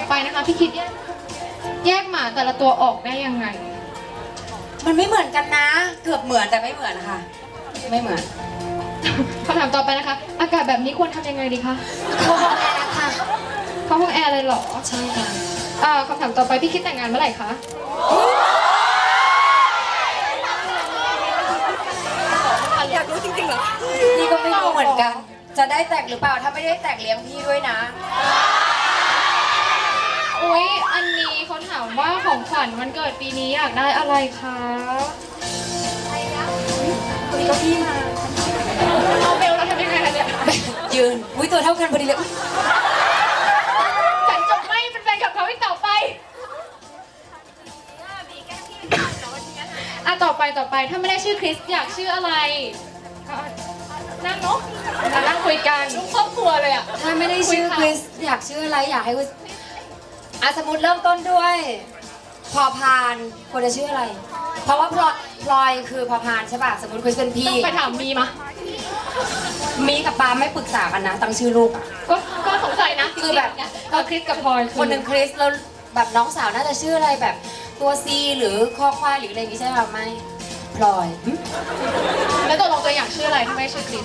อไปนะคะ พี่คิดแยกแยกหมาแต่ละตัวออกได้ยังไง มันไม่เหมือนกันนะ เกือบเหมือนแต่ไม่เหมือนนะคะไม่เหมือนคำถามต่อไปนะคะ อากาศแบบนี้ควรทำยังไงดีคะเข้าห้องแอร์ค่ะเข้าห้องแอร์เลยเหรอใช่ค่ะอ่าคำถามต่อไปพี่คิดแต่งงานเมื่อไหร่คะนี่ก็ไม่รู้เหมือนกัน จะได้แต่งหรือเปล่า ถ้าไม่ได้แต่งเลี้ยงพี่ด้วยนะ อุ๊ยอันนี้เขาถามว่าของขวัญวันเกิดปีนี้อยากได้อะไรคะนี่ก็พี่มาเอาเบลแล้วทำยังไงคะเนี่ยยืนอุ้ยตัวเท่ากันพอดีเลยอุ๊ยฉันจะไม่เป็นแฟนกับเขาอีกต่อไปอะต่อไปต่อไปถ้าไม่ได้ชื่อคริสอยากชื่ออะไรก็นั่งเนาะมานั่งคุยกันครอบครัวเลยอะถ้าไม่ได้ชื่อคริสอยากชื่ออะไรอยากให้คริส อะสมมติเริ่มต้นด้วย พอพานควรจะชื่ออะไร เพราะว่าพลอยพลอยคือพอพานใช่ป่ะ สมมติคริสเป็นพี่ ต้องไปถามมีมามีกับปาไม่ปรึกษากันนะ ตั้งชื่อลูกอะ ก็ก็สงสัยนะคือแบบเออคริสกับพลอยคนหนึ่งคริสแล้วแบบน้องสาวน่าจะชื่ออะไรแบบตัวซีหรือคอควายหรืออะไรอย่างงี้ใช่ไหมไม่พลอยหึแล้วตกลงตัวอยากชื่ออะไรถ้าไม่ได้ชื่อคริส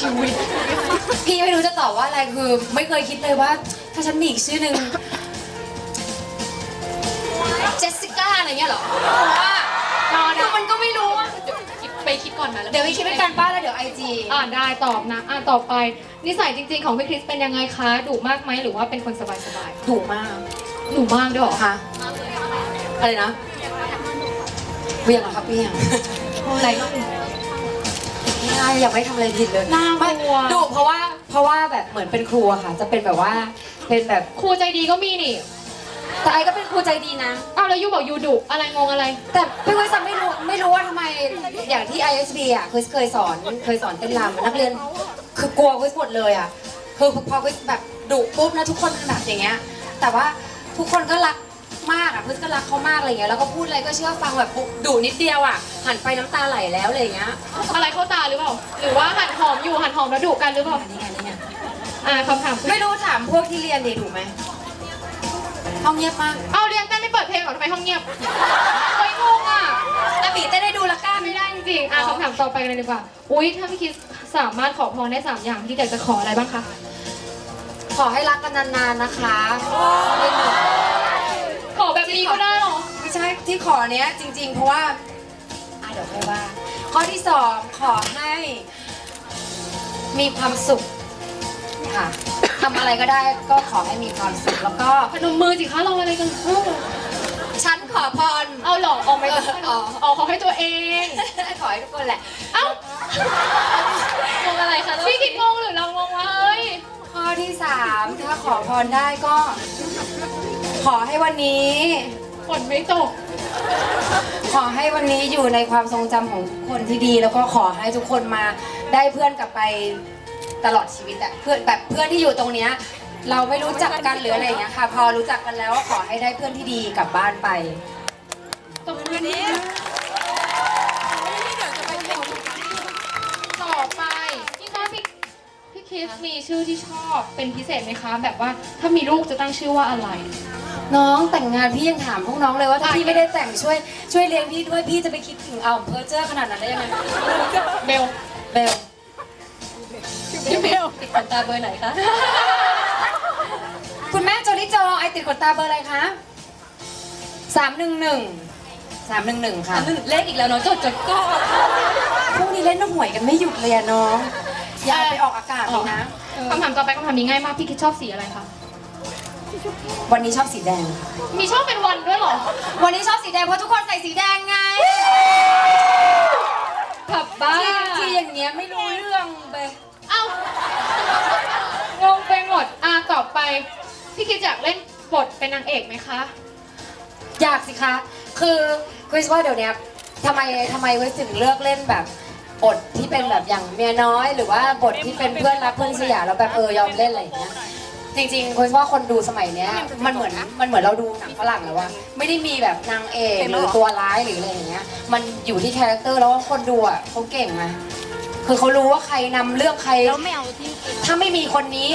ชีวิต พี่ไม่รู้จะตอบว่าอะไรคือ ไม่เคยคิดเลยว่า ถ้าฉันมีอีกชื่อหนึ่งเจสสิก้าอะไรเงี้ยเหรอว่ารอคืนะอมันก็ไม่รู้อะไปคิดก่อนนะแล้วเดี๋ยวไปคิดด้วยกันป้าแล้วเดี๋ยวไอจีอ่านได้ตอบนะอ่านต่อไป นิสัยจริง ๆ ของพี่คริสเป็นยังไงคะดุมากไหมหรือว่าเป็นคนสบายถูกมากๆดุมากด้วยเหรอค่ะอะไรนะเวียงเหรอครับเวียงอะไรก็ ไม่ได้ยังไม่ได้ทำอะไรผิดเลยน่ากลัว ไม่ดูเพราะว่าเพราะว่าแบบเหมือนเป็นครูอะค่ะ จะเป็นแบบว่าเป็นแบบครูใจดีก็มีนี่แต่ไอก็เป็นครูใจดีนะ อ้าวแล้วยูบอกยูดุอะไรงงอะไร แต่พี่วิสัไม่รู้ไม่รู้ว่าทำไมอย่างที่ ISB อะเคยเคยสอนเคยสอนเต้นรำนักเรียน คือกลัววิสหมดเลยอะคือพอวิสแบบดุปุ๊บนะทุกคนแบบอย่างเงี้ยแต่ว่าทุกคนก็รัก มากอะวิสก็รักเขามากอะไรเงี้ยแล้วก็พูดอะไรก็เชื่อฟังแบบดุนิดเดียวอะหันไปน้ำตาไหลแล้วอะไรเงี้ยอะไรเข้าตาหรือเปล่า หรือว่าหันหอมอยู่หันหอมแล้วดุกันหรือเปล่าอันนี้ไงนี่ไงอ่าคำถามคือไม่รู้ถามพวกที่เรียนดีถูกไหมห้องเงียบมากเอาเรียนเต้นไม่เปิดเพลงเหรอทำไมห้องเงียบเฮ้ยงงอะแต่บีเต้นได้ดูละกันไม่ได้จริงๆอะคำถามต่อไปกันเลยดีกว่า อุ้ยถ้าพี่คิดสามารถขอพรได้สามอย่างที่อยากจะขออะไรบ้างคะขอให้รักกันนานๆนะคะไม่ห นูขอแบบนี้ก็ได้เหรอ ไม่ใช่ที่ขอเนี้ยจริง ๆ เพราะว่าอะเดี๋ยวค่อยว่า ข้อที่สองขอให้ มีความสุขค่ะทำอะไรก็ได้ก็ขอให้มีความสุขแล้วก็พนมมือสิคะรออะไรกันเออฉันขอพร เอาเหรอออกไม่ต้องอ๋อเอาขอให้ตัวเอง ขอให้ทุกคนแหละ เอ้างงอะไรคะพี่คิดงงหรือเรางงวะเฮ้ย ข้อที่สามถ้าขอพรได้ก็ ขอให้วันนี้ ฝนไม่ตก ขอให้วันนี้อยู่ในความทรงจำของคนที่ดี แล้วก็ขอให้ทุกคนมาได้เพื่อนกลับไปตลอดชีวิตอะเพื่อนแบบเพื่อนที่อยู่ตรงเนี้ยเราไม่รู้จักกันหรืออะไรอย่างเงี้ยค่ะ พอรู้จักกันแล้วก็ขอให้ได้เพื่อนที่ดีกลับบ้านไป ตรงนี้ต่อไปพี่คะพี่พี่คิสมีชื่อที่ชอบเป็นพิเศษไหมคะ แบบว่าถ้ามีลูกจะตั้งชื่อว่าอะไร น้องแต่งงานพี่ยังถามพวกน้องเลยว่าถ้าอะพี่ไม่ได้แต่งช่วยช่วยเลี้ยงพี่ด้วยพี่จะไปคิดถึงเอาเพอร์เจอร์ขนาดนั้นได้ยังไงเบลเบลพี่เบลติดขนตาเบอร์ไหนคะ คุณแม่โจลิโจไอติดขนตาเบอร์อะไรคะสามหนึ่งหนึ่งสามหนึ่งหนึ่งค่ะเลขอีกแล้วเนาะจดจดก็พวกนี้เล่นน้ำหวยกันไม่หยุดเลยอะน้องอย่าเอาไปออกอากาศเลยนะคำถามต่อไปคำถามนี้ง่ายมากพี่คิดชอบสีอะไรคะ วันนี้ชอบสีแดงมีชอบเป็นวันด้วยเหรอ วันนี้ชอบสีแดงเพราะทุกคนใส่สีแดงไงผับบ้าที่ที่อย่างเงี้ยไม่รู้เรื่องเลยเอ้างงไปหมด อะต่อไป พี่คิดอยากเล่นบทเป็นนางเอกไหมคะ อยากสิคะ คือคริสว่าเดี๋ยวเนี้ยทำไมทำไมคริสถึงเลือกเล่นแบบบทที่เป็นแบบอย่างเมียน้อย หรือว่าบทที่เป็นเพื่อนรักเพื่อนสยามแล้วแบบเออยอมเล่นอะไรอย่างเงี้ย จริงๆคริสว่าคนดูสมัยเนี้ยมันเหมือนมันเหมือนเราดูหนังฝรั่งแล้วว่าไม่ได้มีแบบนางเอกหรือตัวร้ายหรืออะไรอย่างเงี้ย มันอยู่ที่คาแรคเตอร์แล้วว่าคนดูอะเขาเก่งไงคือเขารู้ว่าใครนำเรื่องใครเราไม่เอาที่ถ้าไม่มีคนนี้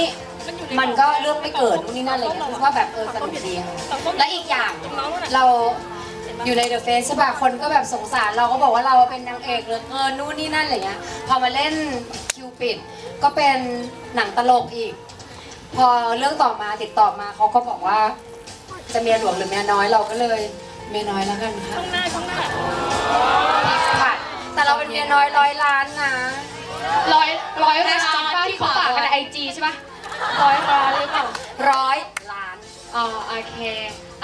มันก็เรื่องไม่เกิดนู่นนี่นั่นอะไรอย่างเงี้ยคือว่าแบบเออสนุกดีค่ะและอีกอย่างเราอยู่ในเดอะเฟสใช่ป่ะ คนก็แบบสงสารเราก็บอกว่าเราเป็นนางเอกเหลยเออนู่นนี่นั่นอะไรเงี้ย พอมาเล่นคิวปิดก็เป็นหนังตลกอีก พอเรื่องต่อมาติดต่อมาเขาก็บอกว่า จะเมียหลวงหรือเมียน้อยเราก็เลยเมียน้อยแล้วกันค่ะข้างหน้าข้างหน้าค่ะแต่เราเป็นเมียน้อยร้อยล้านนะร้อยร้อยร้าน Hashtag ป้าที่เขาฝากกันในไอจีใช่ปะร้อยร้านหรือเปล่าร้อยล้านอ๋อโอเค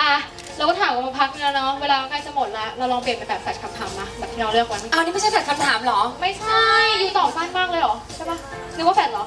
อะเราก็ถามกันมาพักนึงแล้วเนาะเวลาใกล้จะหมดแล้วเราลองเปลี่ยนเป็นแบบแฟลชคำถามนะแบบที่เราเลือกไว้เมื่อกี้เอานี่ไม่ใช่แต่คำถามเหรอ ไม่ใช่อยู่ตอบสั้นมากเลยเหรอใช่ปะนึกว่าแฟลชเหรอ